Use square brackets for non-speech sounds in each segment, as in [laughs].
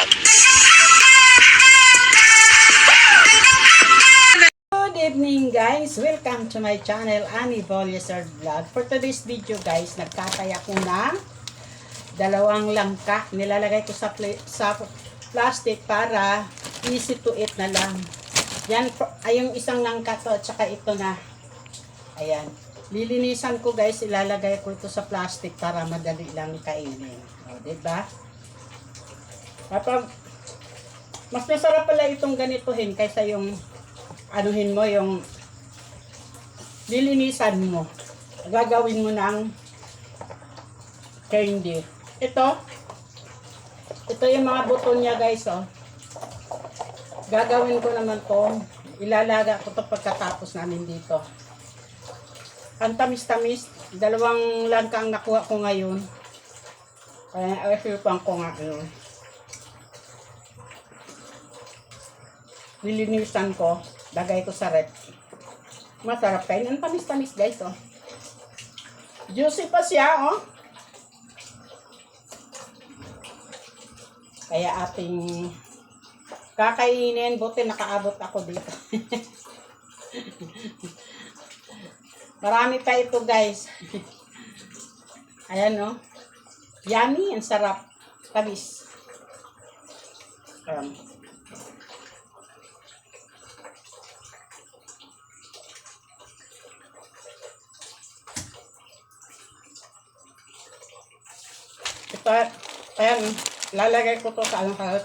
like. Good evening guys! Welcome to my channel, Annie Volleser Vlog. For today's video guys, nagkataya ko ng dalawang langka. Nilalagay ko sa, sa plastic para easy to eat na lang. Yan, ay isang langka to at saka ito na. Ayan. Lilinisan ko guys, ilalagay ko ito sa plastic para madali lang kainin. O, diba? Kapag mas masarap pala itong ganituhin kaysa yung anuhin mo yung lilinisan mo. Gagawin mo ng candy. Ito, ito yung mga buto niya guys, oh. Gagawin ko naman to. Ilalaga ko to pagkatapos namin dito. Ang tamis-tamis. Dalawang langka ang nakuha ko ngayon. Kaya, ay, ko nga. Lilinisan ko. Lagay ko sa rep. Masarap kain. Ang tamis-tamis guys, oh. Juicy pa siya, oh. Kaya ating kakainin. Buti nakaabot ako dito. [laughs] Marami pa ito, guys. Ayan, oh. Yummy. Ang sarap. Tamis. Um, Ito, ayan, lalagay ko to sa anong kahit.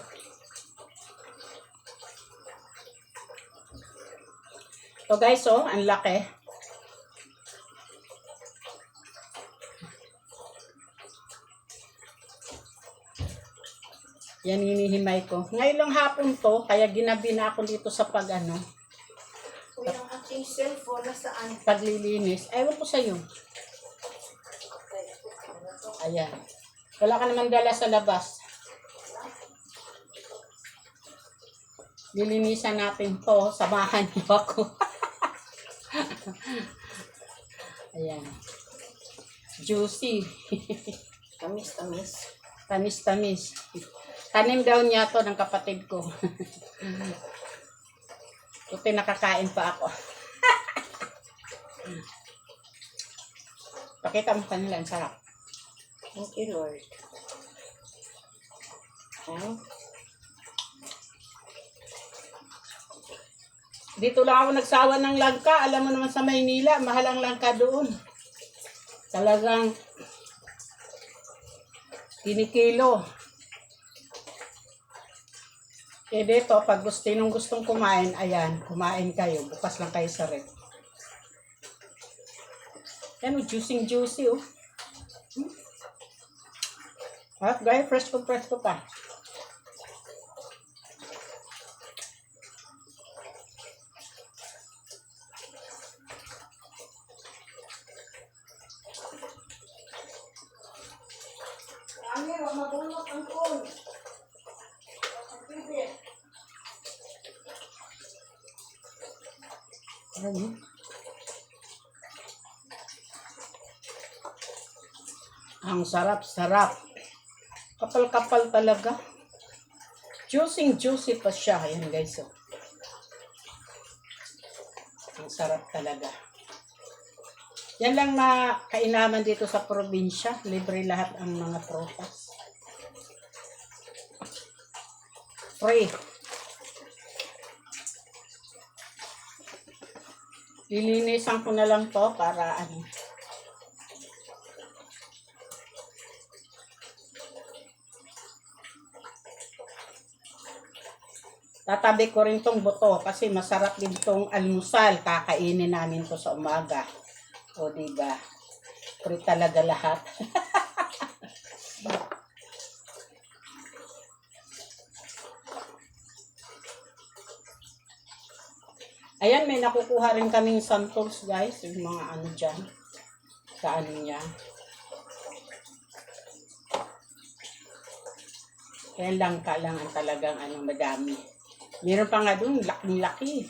Ito guys, oh, ang laki. Yan hinihimay ko. Ngayon lang hapon to, kaya ginabi na ako dito sa pag ano, Kung yung aking cellphone nasaan? paglilinis. Ewan ko sa'yo. Ayan. Wala ka naman dala sa labas. Lilinisan natin to. Samahan niyo ako. [laughs] Ayan. Juicy. [laughs] Tamis, tamis. Tamis-tamis. Tanim daw niya to ng kapatid ko. [laughs] Buti nakakain pa ako. Pakita mo kanila, ang sarap. Thank you, Lord. Huh? Dito lang ako nagsawa ng langka. Alam mo naman sa Maynila, mahal ang langka doon. Talagang kinikilo. Eh dito, pag gusto nung gustong kumain, ayan, kumain kayo. Bukas lang kayo sa rep. Yan, juicing juicy, oh. Ha, gaya, fresh ko, fresh ko pa. Ano? Ang sarap-sarap. Kapal-kapal talaga. Juicing juicy pa siya. Ayan guys. Oh. Ang sarap talaga. Yan lang na kainaman dito sa probinsya. Libre lahat ang mga prutas. Free. Lilinisan ko na lang to para ano. Tatabi ko rin tong buto kasi masarap din tong almusal. Kakainin namin to sa umaga. O diba? Free talaga lahat. [laughs] Ayan, may nakukuha rin kaming samples, guys. Yung mga ano dyan. Sa ano niya. Kaya lang lang ang talagang ano, madami. Meron pa nga doon, laking-laki.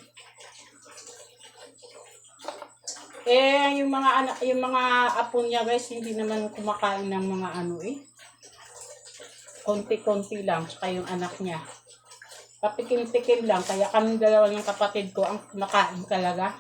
Eh, yung mga anak, yung mga apo niya guys, hindi naman kumakain ng mga ano eh. konti-konti lang, tsaka yung anak niya. Patikim-tikim lang, kaya kami dalawa ng kapatid ko ang nakain talaga.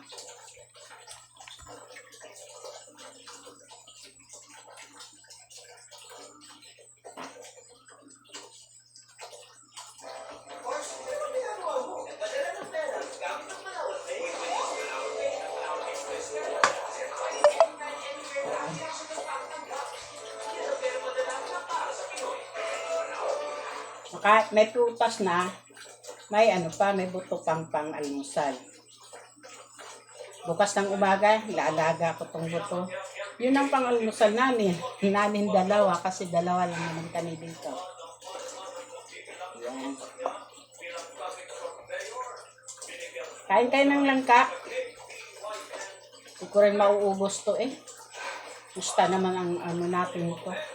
Kahit may prutas na, may ano pa, may buto pang pang almusal. Bukas ng umaga, ilaalaga ko tong buto. Yun ang pang almusal namin. [laughs] Namin dalawa kasi dalawa lang naman kami dito. Yan. Kain kayo ng langka. Hindi ko rin mauubos to eh. Gusta naman ang ano natin ito.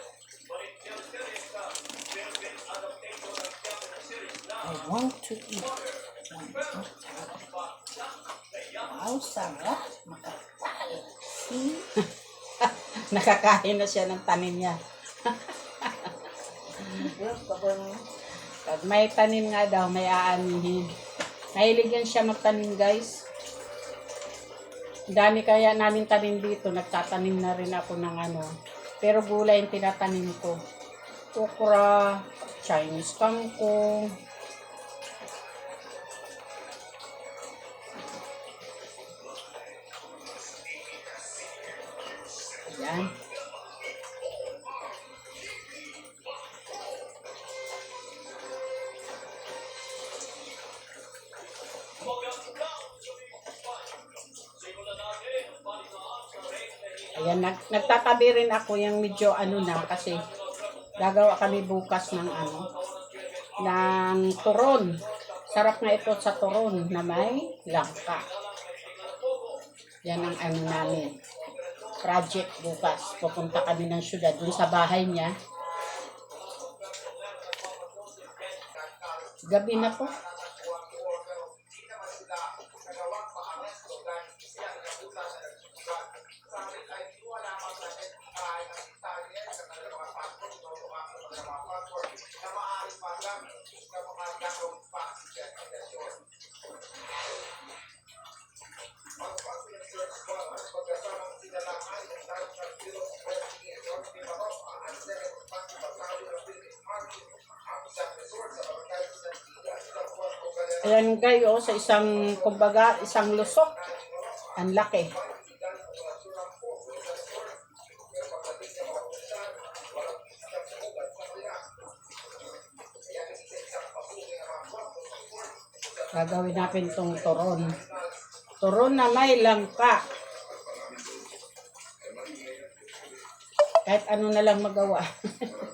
Want to eat. Wow. Makapal. [laughs] Nakakain na siya ng tanim niya. Pag [laughs] may tanim nga daw, may aanihin. Mahilig yan siya magtanim, guys. Dami kaya namin tanim dito. Nagtatanim na rin ako ng ano. Pero gulay yung tinatanim ko. Okra, Chinese kangkong. Yan. Ayan, nag, nagtatabi rin ako yung medyo ano na kasi gagawa kami bukas ng ano, ng turon. Sarap nga ito sa turon na may langka. Yan ang ano namin. Project bukas. Pupunta kami ng syudad dun sa bahay niya. Gabi na po. Ayan kayo sa isang, kumbaga, isang lusok. Ang laki. Gagawin natin itong turon. Turon na may langka. Kahit ano na lang magawa. [laughs]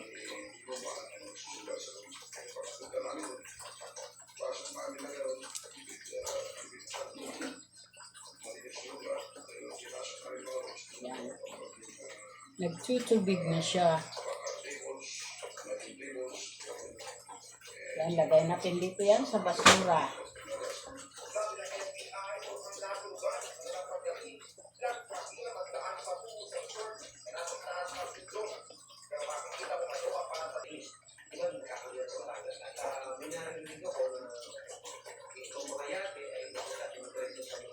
Nagtutubig na siya. Yan, lagay natin dito yan sa basura.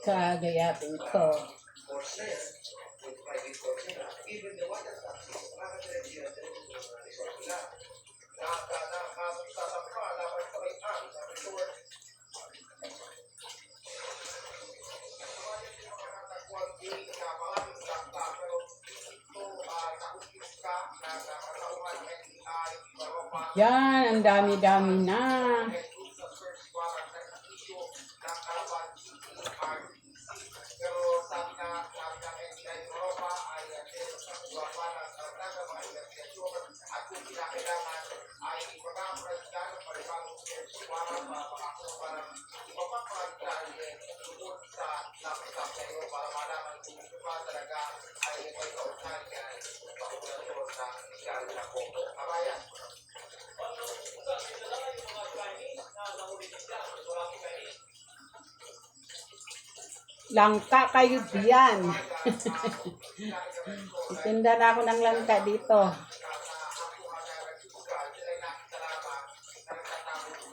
Kagayatin ko. Yan, ang dami-dami na. Langka kayo diyan. [laughs] Itinda na ako ng langka dito.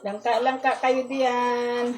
Langka-langka kayo diyan.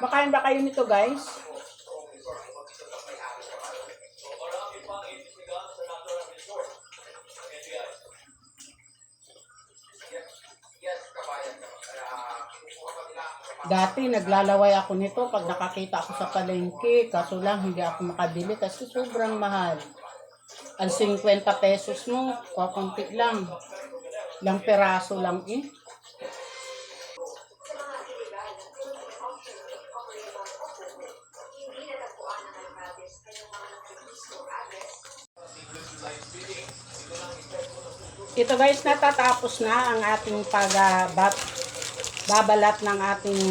Makain ba kayo nito guys? Dati naglalaway ako nito pag nakakita ako sa palengke. Kaso lang hindi ako makabili kasi sobrang mahal. Ang 50 pesos mo, kakunti lang. Lang peraso lang eh. Ito guys, natatapos na ang ating pag bat- babalat ng ating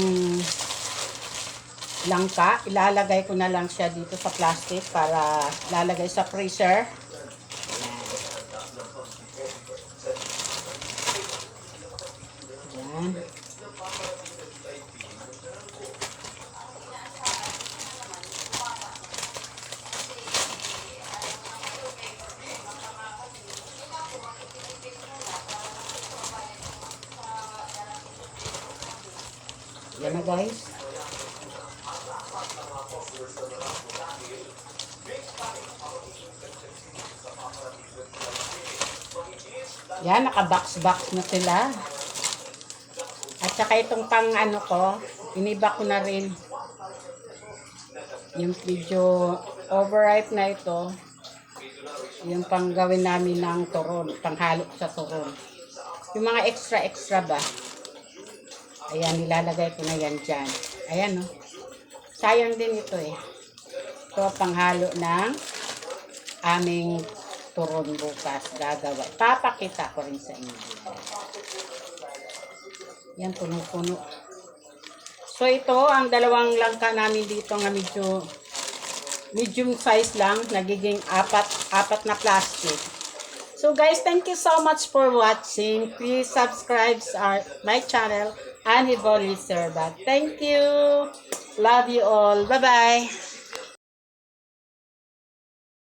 langka. Ilalagay ko na lang siya dito sa plastic para lalagay sa freezer. Yan. Yan. Yan na guys. Yan, naka-box-box na sila. At saka itong pang ano ko, iniba ko na rin. Yung video overripe na ito, yung pang gawin namin ng turon, panghalo sa turon. Yung mga extra-extra ba? Ayan, nilalagay ko na yan dyan. Ayan, no. Sayang din ito eh. Ito, panghalo ng aming turon bukas gagawa. Papakita ko rin sa inyo. Yan, puno-puno. So, ito, ang dalawang langka namin dito nga medyo medium size lang. Nagiging apat, apat na plastic. So guys, thank you so much for watching. Please subscribe our my channel, Annie Volly Serbat. Thank you. Love you all. Bye-bye.